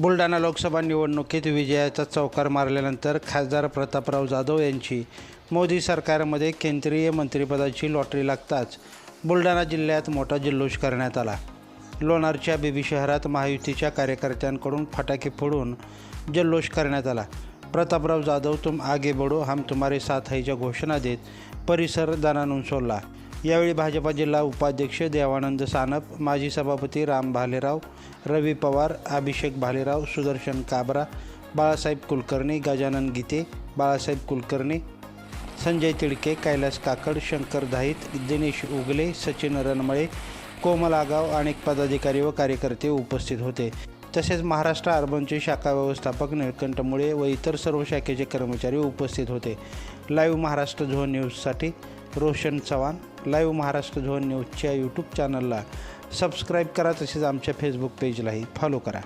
बुलढाणा लोकसभा निवडणुकीत विजयाचा चौकार मारल्यानंतर खासदार प्रतापराव जाधव यांची मोदी सरकारमध्ये केंद्रीय मंत्रिपदाची लॉटरी लागताच बुलढाणा जिल्ह्यात मोठा जल्लोष करण्यात आला. लोणारच्या बीबी शहरात महायुतीच्या कार्यकर्त्यांकडून फटाके फोडून जल्लोष करण्यात आला. प्रतापराव जाधव तुम आगे बढो हम तुम्हारे साथ हैच्या घोषणा देत परिसर दणानून सोडला. यावेळी भाजपा जिल्हा उपाध्यक्ष देवानंद सानप माजी सभापती राम भालेराव रवी पवार अभिषेक भालेराव सुदर्शन काबरा बाळासाहेब कुलकर्णी गजानन गीते बाळासाहेब कुलकर्णी संजय तिडके कैलास काकड शंकर धाईत दिनेश उगले सचिन रणमळे कोमल आगाव अनेक पदाधिकारी व कार्यकर्ते उपस्थित होते. तसेच महाराष्ट्र अर्बनचे शाखा व्यवस्थापक निळकंठ मुळे व इतर सर्व शाखेचे कर्मचारी उपस्थित होते. लाईव्ह महाराष्ट्र झोन न्यूजसाठी रोशन चव्हाण लाईव्ह महाराष्ट्र झोन न्यूजच्या यूट्यूब चॅनलला सबस्क्राईब करा तसेच आमच्या फेसबुक पेजलाही फॉलो करा.